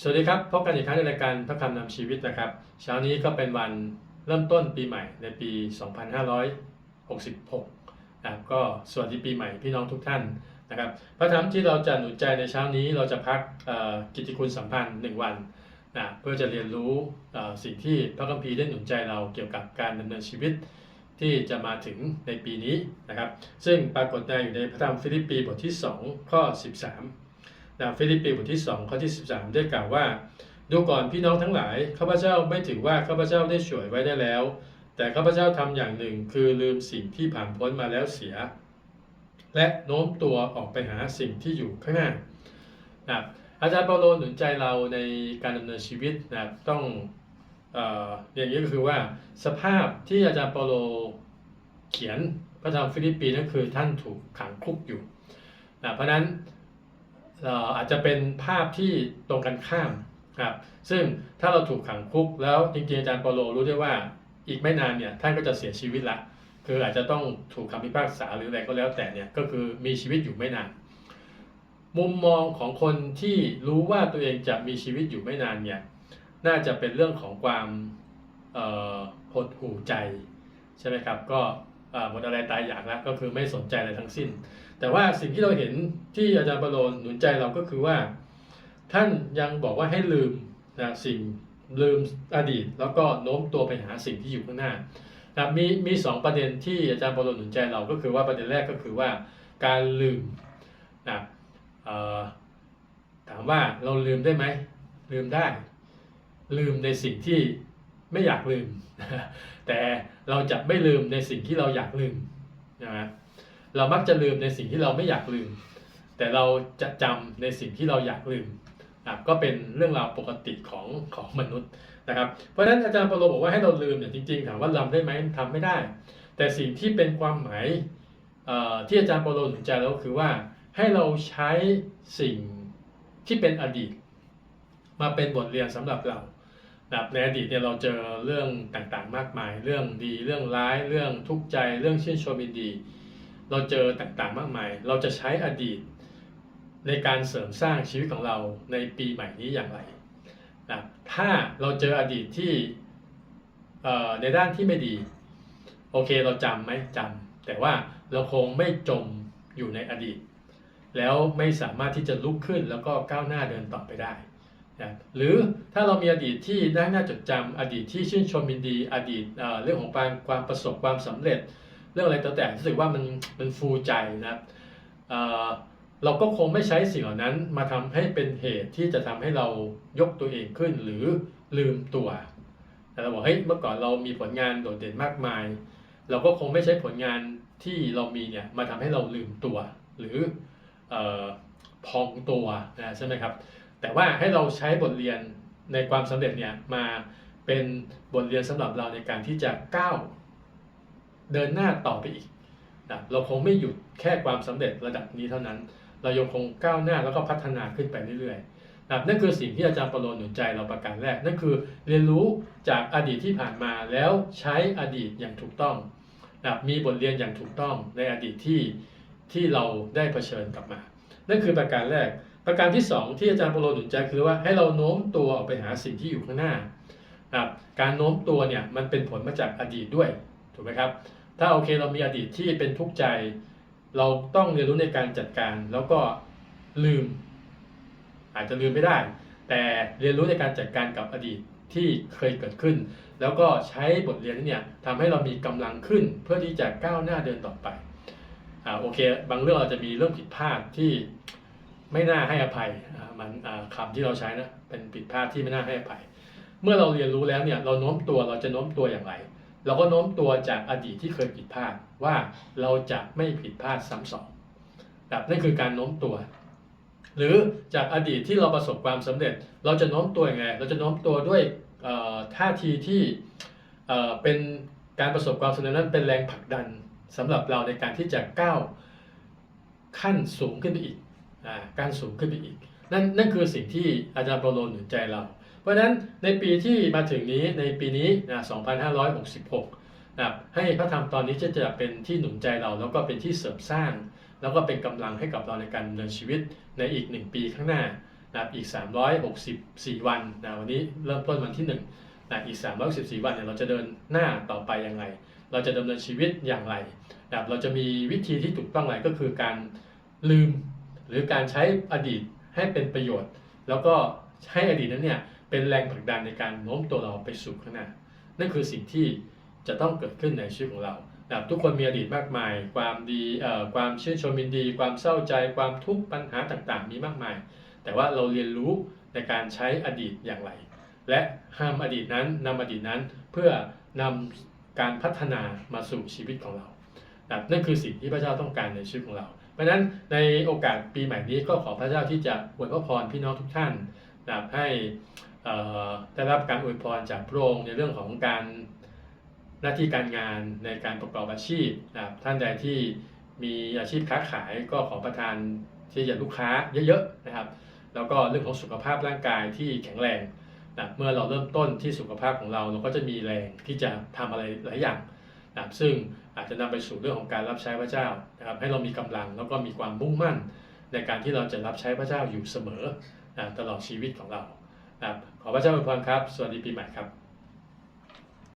สวัสดีครับ พบกันอีกครั้งในรายการพระคำนำชีวิตนะครับ เช้านี้ก็เป็นวันเริ่มต้นปีใหม่ในปี 2566นะครับก็สวัสดีปีใหม่พี่น้องทุกท่านนะครับ พระธรรมที่เราจะหนุนใจในเช้านี้เราจะพักกิติคุณสัมพันธ์ 1 วันนะเพื่อจะเรียนรู้สิ่งที่พระคัมภีร์ได้หนุนใจเราเกี่ยวกับการดำเนินชีวิตที่จะมาถึงในปีนี้นะครับ ซึ่งปรากฏในอยู่ในพระธรรมฟิลิปปีบทที่ 2 ข้อ 13 นะฟิลิปปีบทที่ 2 ข้อที่ 13 ได้กล่าวว่า ดูก่อนพี่น้องทั้งหลาย ข้าพเจ้าไม่ถือว่าข้าพเจ้าได้ฉวยไว้ได้แล้ว แต่ข้าพเจ้าทำอย่างหนึ่งคือลืมสิ่งที่ผ่านพ้นมาแล้วเสีย และโน้มตัวออกไปหาสิ่งที่อยู่ข้างหน้านะอาจารย์เปาโลหนุนใจเราในการดำเนินชีวิตนะต้องออย่างนี้ก็คือว่าสภาพที่อาจารย์เปาโลเขียนพระธรรมฟิลิปปีนั่นคือท่านถูกขังคุกอยู่นะเพราะนั้น อาจจะเป็นภาพที่ตรงกันข้ามครับซึ่งถ้าเราถูกขังคุกแล้วจริงๆอาจารย์ปโลรู้ได้ว่าอีกไม่นานเนี่ยท่านก็จะเสียชีวิตละคืออาจจะต้องถูกคำพิพากษาหรืออะไรก็แล้วแต่เนี่ยก็คือมีชีวิตอยู่ไม่นาน มุมมองของคนที่รู้ว่าตัวเองจะมีชีวิตอยู่ไม่นานเนี่ยน่าจะเป็นเรื่องของความหดหู่ใจใช่ไหมครับก็ หมดอะไรตายอยากแล้วก็คือไม่สนใจอะไรทั้งสิ้น แต่ว่าสิ่งที่เราเห็นที่อาจารย์ปรโลนหนุนใจเราก็คือว่า ท่านยังบอกว่าให้ลืมนะสิ่งลืมอดีต แล้วก็โน้มตัวไปหาสิ่งที่อยู่ข้างหน้านะมีมีสองประเด็นที่อาจารย์ปรโลนหนุนใจเราก็คือว่าประเด็นแรกก็คือว่าการลืมนะถามว่าเราลืมได้ไหมลืมได้ ลืมในสิ่งที่ ไม่อยากลืม แต่เราจะไม่ลืมในสิ่งที่เราอยากลืมนะเรามักจะลืมในสิ่งที่เราไม่อยากลืม แต่เราจะจำในสิ่งที่เราอยากลืมนะก็เป็นเรื่องราวปกติของของมนุษย์นะครับ เพราะฉะนั้นอาจารย์ปาโลบอกว่าให้เราลืมเนี่ยจริงๆถามว่าลำได้ไหมทำไม่ได้ แต่สิ่งที่เป็นความหมายที่อาจารย์ปโลสนใจแล้วคือว่าให้เราใช้สิ่งที่เป็นอดีต มาเป็นบทเรียนสำหรับเรา นะครับในอดีตเนี่ยเราเจอเรื่องต่างๆ มากมาย เรื่องดีเรื่องร้ายเรื่องทุกข์ใจเรื่องชื่นชมยินดี เราเจอต่างๆมากมาย เราจะใช้อดีต ในการเสริมสร้างชีวิตของเราในปีใหม่นี้อย่างไรนะถ้าเราเจออดีตที่ในด้านที่ไม่ดี โอเคเราจำไหมจำแต่ว่าเราคงไม่จมอยู่ในอดีต แล้วไม่สามารถที่จะลุกขึ้นแล้วก็ก้าวหน้าเดินต่อไปได้ นะหรือถ้าเรามีอดีตที่น่าจดจำอดีตที่ชื่นชมยินดี อดีตเรื่องของการความประสบความสำเร็จ เรื่องอะไรต่างๆรู้สึกว่ามันมันฟูใจนะเเราก็คงไม่ใช้สิ่งเหล่านั้นมาทำให้เป็นเหตุที่จะทำให้เรายกตัวเองขึ้นหรือลืมตัวแต่เราบอกเฮ้ยเมื่อก่อนเรามีผลงานโดดเด่นมากมาย เราก็คงไม่ใช้ผลงานที่เรามีเนี่ยมาทำให้เราลืมตัว หรือออพองตัวนะใช่ไหมครับ แต่ว่าให้เราใช้บทเรียนในความสำเร็จเนี่ยมาเป็นบทเรียนสำหรับเราในการที่จะก้าวเดินหน้าต่อไปอีกนะเราคงไม่หยุดแค่ความสำเร็จระดับนี้เท่านั้น เรายังคงก้าวหน้าแล้วก็พัฒนาขึ้นไปเรื่อยๆนะนั่นคือสิ่งที่อาจารย์ปรโลหนุนใจเราประการแรก นั่นคือเรียนรู้จากอดีตที่ผ่านมาแล้วใช้อดีตอย่างถูกต้องนะมีบทเรียนอย่างถูกต้องในอดีตที่ที่เราได้เผชิญกลับมา นั่นคือประการแรก ประการที่ 2 ที่อาจารย์โปโลหนุนใจคือว่าให้เราโน้มตัวออกไปหาสิ่งที่อยู่ข้างหน้าครับการโน้มตัวเนี่ยมันเป็นผลมาจากอดีตด้วยถูกไหมครับ ถ้าโอเคเรามีอดีตที่เป็นทุกข์ใจ เราต้องเรียนรู้ในการจัดการแล้วก็ลืม อาจจะลืมไม่ได้ แต่เรียนรู้ในการจัดการกับอดีตที่เคยเกิดขึ้น แล้วก็ใช้บทเรียนนี้เนี่ยทำให้เรามีกำลังขึ้นเพื่อที่จะก้าวหน้าเดินต่อไปอ่าโอเค บางเรื่องเราจะมีเรื่องผิดพลาดที่ ไม่น่าให้อภัยมันอ่าคำที่เราใช้นะเป็นผิดพลาดที่ไม่น่าให้อภัย เมื่อเราเรียนรู้แล้วเนี่ยเราโน้มตัวเราจะโน้มตัวอย่างไร เราก็โน้มตัวจากอดีตที่เคยผิดพลาดว่าเราจะไม่ผิดพลาดซ้ำสองแบบนั่นคือการโน้มตัว หรือจากอดีตที่เราประสบความสำเร็จ เราจะโน้มตัวยังไง เราจะโน้มตัวด้วยท่าทีที่เป็นการประสบความสำเร็จนั้นเป็นแรงผลักดันสำหรับเราในการที่จะก้าวขั้นสูงขึ้นไปอีก การสูงขึ้นไปอีก นั่นนั่นคือสิ่งที่อาจารย์เปาโลหนุนใจเรา เพราะฉะนั้นในปีที่มาถึงนี้ในปีนี้นะ2566นะครับให้พระธรรมตอนนี้จะจะเป็นที่หนุนใจเรา แล้วก็เป็นที่เสริมสร้าง แล้วก็เป็นกำลังให้กับเราในการดำเนินชีวิตในอีกหนึ่งปีข้างหน้านะครับอีก 364 วันนะวันนี้เริ่มต้นวันที่1นะอีก 364 วันเนี่ยเราจะเดินหน้าต่อไปยังไง เราจะดำเนินชีวิตอย่างไรนะเราจะมีวิธีที่ถูกต้องไหนก็คือการลืม หรือการใช้อดีตให้เป็นประโยชน์ แล้วก็ให้อดีตนั้นเนี่ยเป็นแรงผลักดันในการโน้มตัวเราไปสู่ข้างหน้า นั่นคือสิ่งที่จะต้องเกิดขึ้นในชีวิตของเรานะครับทุกคนมีอดีตมากมาย ความดีเอ่อความชื่นชมยินดี ความเศร้าใจความทุกข์ปัญหาต่างๆ มีมากมาย แต่ว่าเราเรียนรู้ในการใช้อดีตอย่างไร และห้ามอดีตนั้นนำอดีตนั้นเพื่อนำการพัฒนามาสู่ชีวิตของเรานั่นคือสิ่งที่พระเจ้าต้องการในชีวิตของเรา เพราะฉะนั้นในโอกาสปีใหม่นี้ก็ขอพระเจ้าที่จะอวยพระพรพี่น้องทุกท่านนะให้ได้รับการอวยพรจากพระองค์ในเรื่องของการหน้าที่การงานในการประกอบอาชีพนะท่านใดที่มีอาชีพค้าขายก็ขอประทานที่จะลูกค้าเยอะๆนะครับ แล้วก็เรื่องของสุขภาพร่างกายที่แข็งแรงนะเมื่อเราเริ่มต้นที่สุขภาพของเราเราก็จะมีแรงที่จะทำอะไรหลายอย่าง นะครับซึ่งอาจจะนำไปสู่เรื่องของการรับใช้พระเจ้านะครับให้เรามีกำลังแล้วก็มีความมุ่งมั่น ในการที่เราจะรับใช้พระเจ้าอยู่เสมอนะตลอดชีวิตของเรานะครับขอพระเจ้าอวยพรครับ สวัสดีปีใหม่ครับ